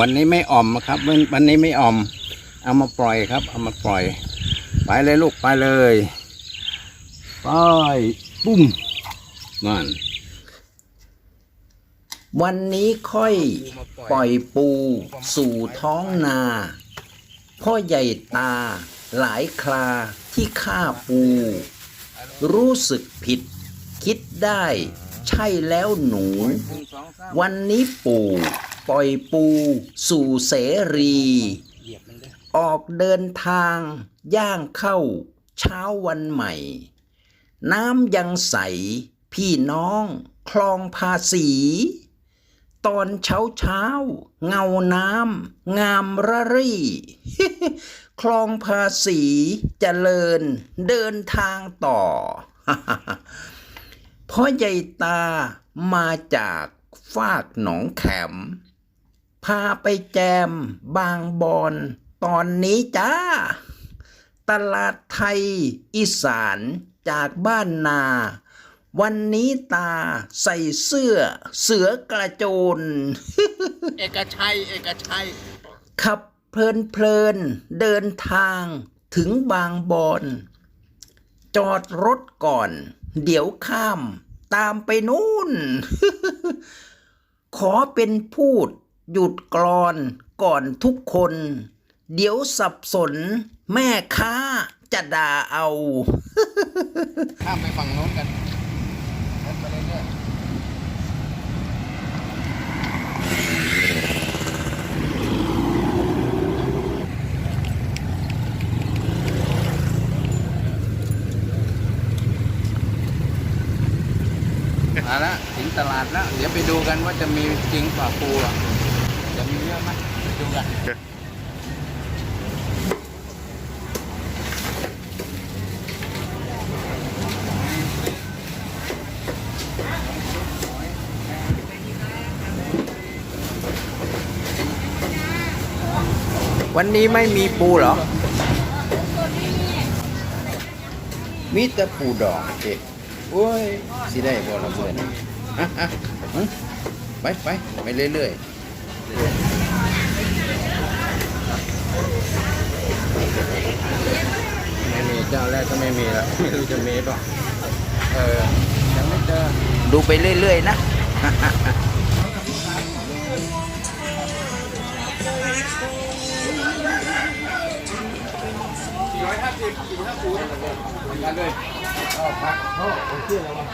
วันนี้ไม่อ่อมครับวันวันนี้ไม่อ่อม เอามาปล่อยครับ เอามาปล่อย ไปเลยลูกไปเลยไปปุ้มนั่นวันนี้ค่อยปล่อยปูสู่ท้องนา พ่อใหญ่ตาหลายคราที่ฆ่าปู รู้สึกผิด คิดได้ ใช่แล้วหนู วันนี้ปู่ ปล่อยปูสู่เสรี ออกเดินทางย่างเข้าเช้าวันใหม่ น้ำยังใส พี่น้องคลองภาษี ตอนเช้าเช้าๆเงาน้ำงามระรี่ คลองภาษีเจริญเดินทางต่อพ่อใหญ่ตามาจากฟากหนองแขม พาไปแจมบางบอนตอนนี้จ้า ตลาดไทยอีสานจากบ้านนา วันนี้ตาใส่เสื้อเสือกระโจน เอกชัย เอกชัย ขับเพลินเพลินๆเดินทางถึงบางบอน จอดรถก่อน เดี๋ยวข้าม ตามไปนู่น ขอเป็นพูด หยุดกรอนก่อนทุกคน เดี๋ยวสับสนแม่ค้าจะด่าเอา ข้ามไปฝั่งโน้นกันไปเรื่อยๆมาและถึงตลาดแล้ว เดี๋ยวไปดูกันว่าจะมีจริงป่าปูอะ จะมีเยอะไหมไปดูกันวันนี้ไม่มีปูเหรอ มีแต่ปูดองเด็กโอ้ย สิได้บ่ละเมื่อนี้อะอะไปไปไปเรื่อยไม่มี เจ้าแรกก็ไม่มีแล้วไม่รู้จะมีป่ะเออยังไม่เจอๆดูไปเรื่อย ๆ นะกันเลยก็พักโอ้โหชื่ออะไรวะ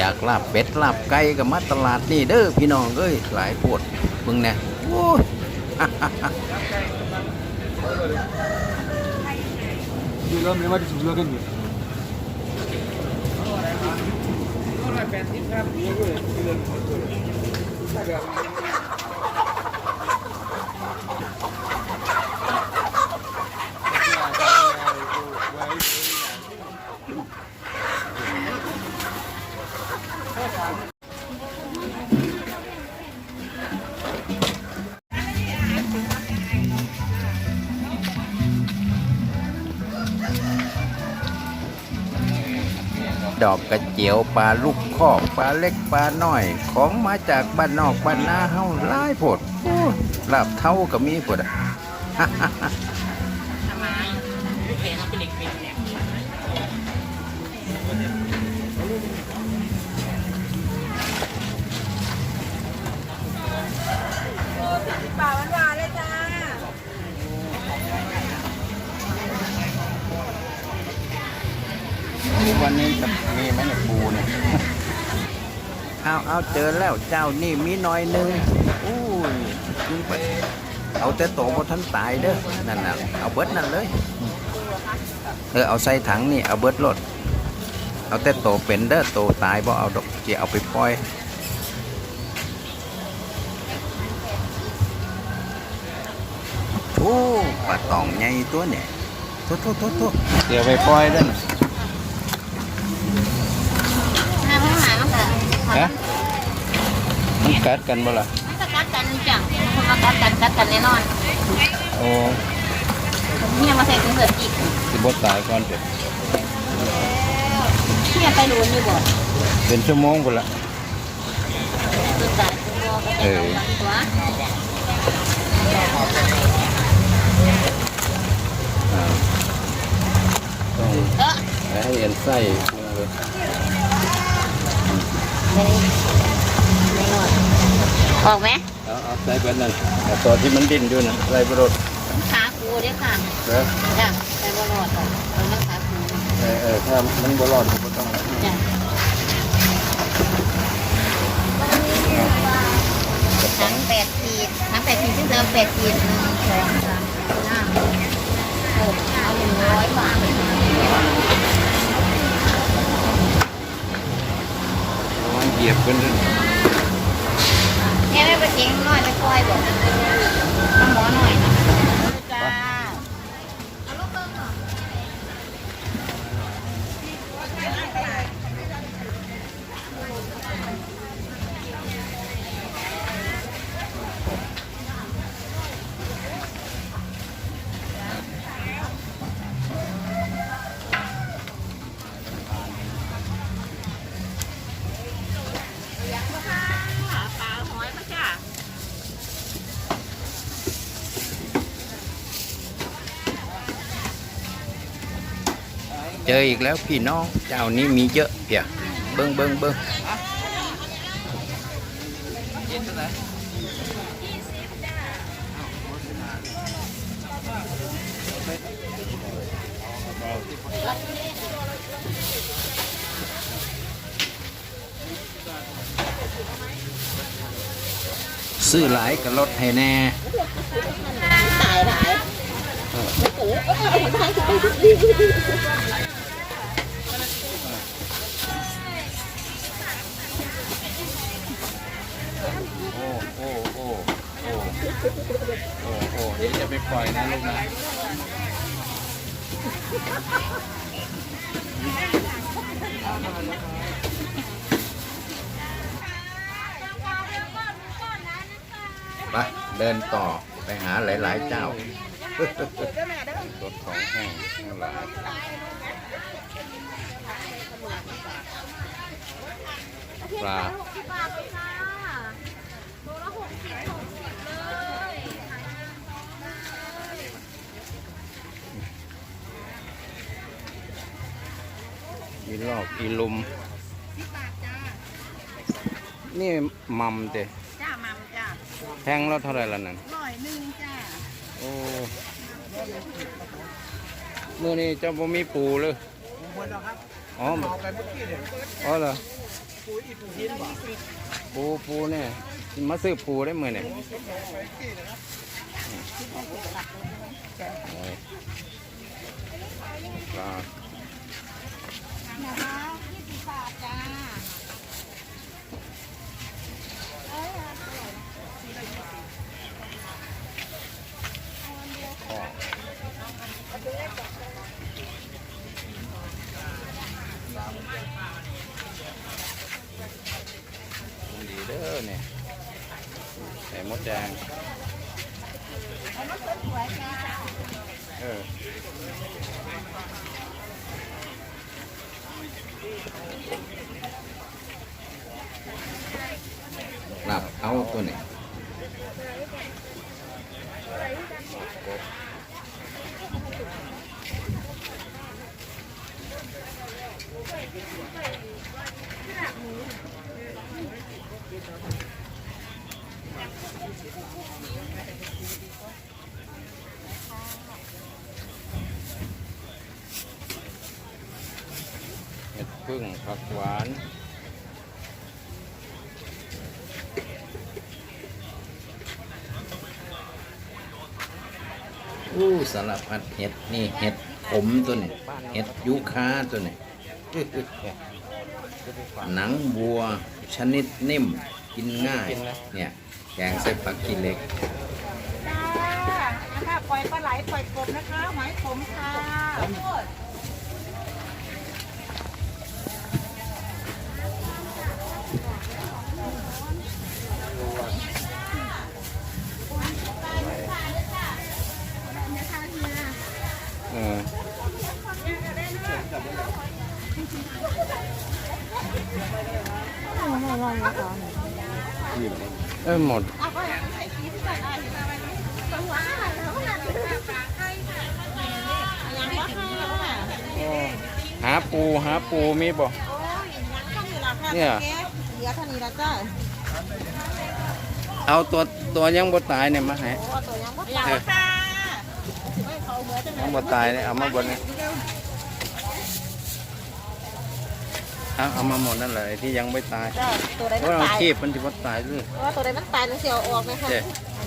อยากลาบเป็ดลาบไก่กับมาตลาดนี่เด้อพี่น้องเอ้ยหลายปวดมึงเนี่ยโอ้ย Gila, memang di sebelah kan ya? Dạ. ดอกกระเจียวปลาลูกคอกปลาเล็กปลาน้อย ของมาจากบ้านนอกบ้านนาเฮาหลายโพดโอ้ลาบเท่าก็มีโพดอะป่าหวานๆเลยจ้า วันนี้จะมีไหมเนี่ยปูเนี่ยเอาเอาเจอแล้วเจ้านี่มีน้อยนึงอู้ยกินไปเอาแต่โตบ่ทันตายเด้อนั่นน่ะเอาเบิดนั่นเลยเออเอาใส่ถังนี่เอาเบิดรถเอาแต่โตเป็นเด้อโตตายบ่เอาดอกสิเอาไปปล่อยโอ้ปลาตองใหญ่ตัวเนี่ยโทษโทษโทษโทษเดี๋ยวไปปล่อยเด้วยนะ หาข้างหลังค่ะ ฮะมันกัดกันบ่ล่ะมันจะกัดกันมากัดกันกัดกันแน่นอนโอ้เนี่ยมาใส่ถุงเสืออีกสิบตายก่อนเด็ดเนี่ยไปรู้อยู่บ่เป็นชั่วโมงพุ่นละคือตายตัวก็เอต้องอระวังตัวอ่าต้องเออให้เอ็นไส้ เลยไม่ได้ไม่นอนออกไหมเอาเอาใส่เบิดนั่นแต่ตัวที่มันดิ้นอยู่นั่นใส่บรดขาคูเด้อค่ะเด้อจ้ะใส่บอลอดก่อนเอาเรื่องขาคูเออเออถ้ามันบรอดก็ต้องจ้ะทั้งแปดขีดทั้งแปดขีดที่เติมแปดขีดหนึ่งสองสามสี่ห้าหกเอาหนึ่งร้อยบาท เหยียบกันนั่นเนี่ยไม่ไปเก่งน้อยไปคอยบอกน้ำหมอหน่อยนะ เจออีกแล้วพี่น้องเจ้านี้มีเยอะเพียเบิ้งเบิ้งเบิ้งซื้อหลายก็ลดให้แน่ตายหลายโปล่อยนะลูกนะไปเดินต่อไปหาหลาย ๆ เจ้า รถของแห้งแห้งหลายปลา อีลอกอีลุมนี่มัมเตจ้ามัมจ้าแพงแล้วเท่าไหรละนั่น ร้อยหนึ่งจ้าโอ้เมื่อนี้เจ้าบ่มีปูเลยอ๋ออ๋อเหรอปูปูเนี่ยมาซื้อปูได้เมื่อเนี่ยโอ้ยปลา นะคะยี่สิบบาทจ้าดีเด้อเนี่ยใส่มดแดงเออหลับเอาตัวนี้เห็ดพึ่ง ผักหวานอู้สารพัดเห็ดนี่เห็ดขมตัวนี้เห็ดยูคาตัวนี้หนังวัวชนิดนิ่มกินง่าย เนี่ยแกงเส้นปักกีเล็กนะคะปล่อยปลาไหลปล่อยกบนะคะหอยขมค่ะ เออหมดหาปูหาปูมีบ่เนี่ยเอาตัวตัวยังบดตายเนี่ยมาให้ยังบดตายเนี่ยเอามาบดเนี่ย เอาเอามาหมดนั่นแหละไอ้ที่ยังไม่ตายจ้าตัวใดเพมันราะเราตาย คีบมันจะบ่ตายเลย เพราะว่าตัวใดมันตายมันเสียวออกไหมคะเจ๊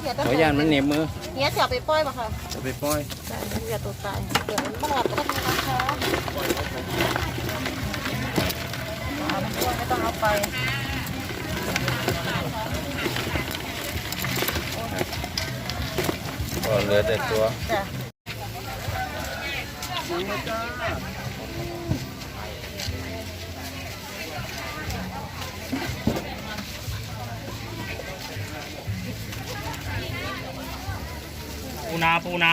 เสียขออนุญาตมันเหนีบมือเนี้ยเสียวไปปล่อยป่ะคะจะไปปล่อยใช่เสียตัวตายเดี๋ยวมันหลับก็ต้องนะคะไม่ต้องเอาไปก็เหลือแต่ตัวจ้ะ ปูนาปูนา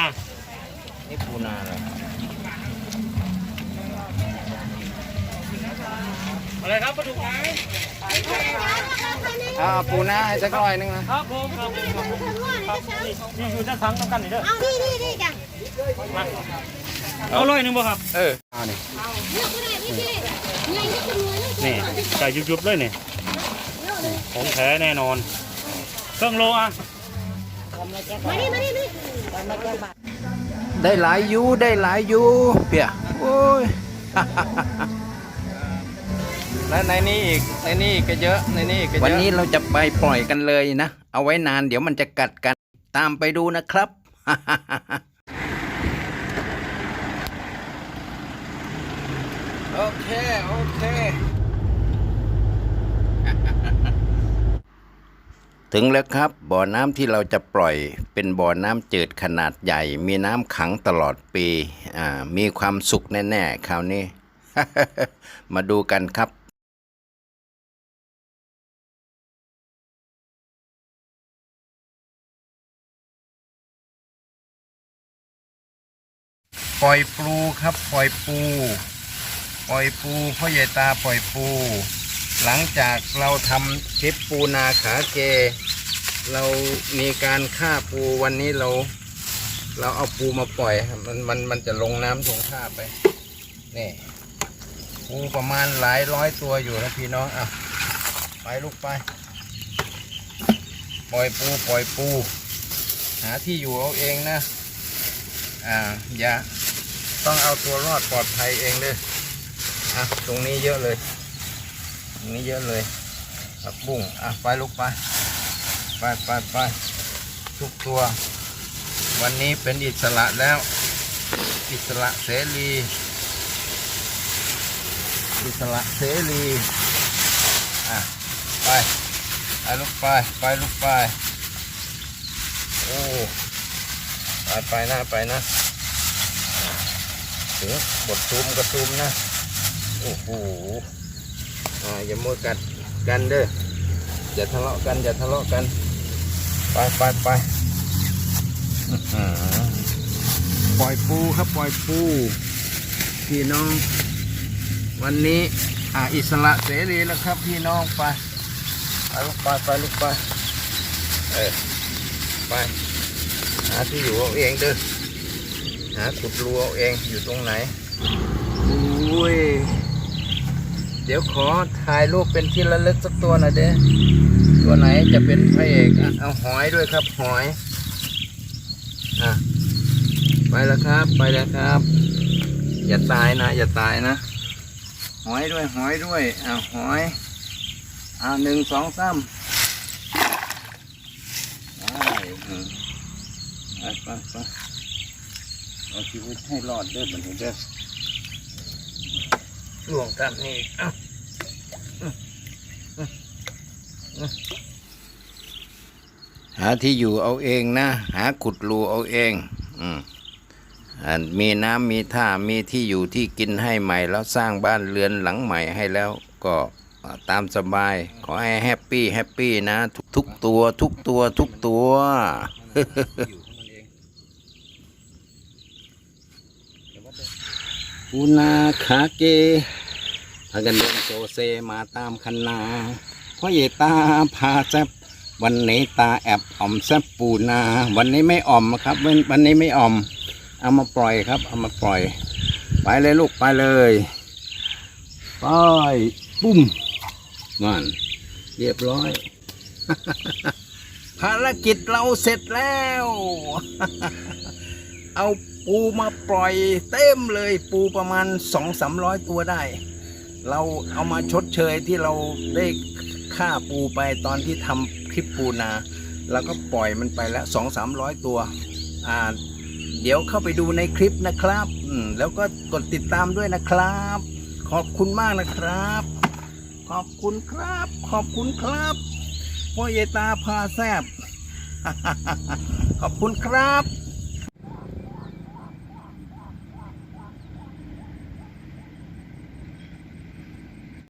นี่ปูนาเหรออะไรครับปลาดุกไหมเอาเอาปูนาให้สักร้อยหนึงนะครับผมครับผมครับครับนี่นี่อยู่ด้านทั้งต้องกันนี่เด้อเอานี่นี่นี่จ้ะมาเอาร้อยหนึ่งบ่ครับ เออเอานี่นี่ไก่ยุบๆเลยนี่ของแท้แน่นอนเครื่องโลอะมานี่มานี่นี่ ได้หลายอยูได้หลายอยูเปียโอ้ยแล้วในนี้อีกในนี้อีกก็เยอะในนี้อีกก็เยอะวันนี้เราจะไปปล่อยกันเลยนะ เอาไว้นานเดี๋ยวมันจะกัดกันตามไปดูนะครับโอเค โอเค ถึงแล้วครับบ่อน้ำที่เราจะปล่อยเป็นบ่อน้ำจืดขนาดใหญ่ มีน้ำขังตลอดปีอ่ามีความสุขแน่ๆคราวนี้ มาดูกันครับปล่อยปูครับปล่อยปู ปล่อยปูพ่อใหญ่ตาปล่อยปู หลังจากเราทำคลิปปูนาขาเก เรามีการฆ่าปูวันนี้เรา เราเอาปูมาปล่อยครับมันมันมันจะลงน้ำทงท่าไปนี่ปูประมาณหลายร้อยตัวอยู่นะพี่น้องอะไปลูกไป ปล่อยปูปล่อยปู หาที่อยู่เอาเองนะ อ่าอย่าต้องเอาตัวรอดปลอดภัยเองเลยอะตรงนี้เยอะเลย นี้เยอะเลยผักบุ้งอะไปลูกไปไปไปไปทุกตัว วันนี้เป็นอิสระแล้ว อิสระเสรี อิสระเสรีอะไปไปลูกไปไปลูกไปโอ้ไปไปนะไปนะถึงบทซูมกระซูมนะ โอ้โห อ่าอย่ามัวกัดกันเด้ออย่าทะเลาะกันอย่าทะเลาะกัน ไปไปไปปล่อยปูครับปล่อยปูพี่น้อง วันนี้อ่าอิสระเสรีแล้วครับพี่น้องไปไปลูกไปไปลูกไปเออไปหาที่อยู่เอาเองเด้อหาขุดรูเอาเองอยู่ตรงไหนอุ้ย เดี๋ยวขอถ่ายรูปเป็นที่ระลึกสักตัวหน่อยเด้ตัวไหนจะเป็นพระเอกอะเอาหอยด้วยครับหอยอะไปแล้วครับไปแล้วครับ อย่าตายนะ อย่าตายนะ หอยด้วยหอยด้วยอะหอยอะหนึ่งสองสามไปไปไปเอาชีวิตให้รอดเด้อบันนี้เด้อ ลวงกันนี่อีกเอ้าหาที่อยู่เอาเองนะ หาขุดรูเอาเองอืมอันมีน้ำมีท่ามีที่อยู่ที่กินให้ใหม่ แล้วสร้างบ้านเรือนหลังใหม่ให้แล้วก็ตามสบาย ขอให้แฮปปี้แฮปปี้นะ ทุกตัวทุกตัวทุกตัว ปูนาขาเกพากันเดินโซเซมาตามคันนาพ่อใหญ่ตาพาแซบวันนี้ตาแอบอ่อมแซบปูนา วันนี้ไม่อ่อมครับวันวันนี้ไม่อ่อม เอามาปล่อยครับ เอามาปล่อย ไปเลยลูกไปเลยไปปุ้มนั่นเรียบร้อย ภารกิจเราเสร็จแล้ว เอา ปูมาปล่อยเต็มเลยปูประมาณสองสามร้อยตัวได้ เราเอามาชดเชยที่เราได้ฆ่าปูไปตอนที่ทำคลิปปูนาเราก็ปล่อยมันไปแล้วสองสามร้อยตัวอ่าเดี๋ยวเข้าไปดูในคลิปนะครับแล้วก็กดติดตามด้วยนะครับ ขอบคุณมากนะครับ ขอบคุณครับ ขอบคุณครับพ่อเยตาพาแซบขอบคุณครับ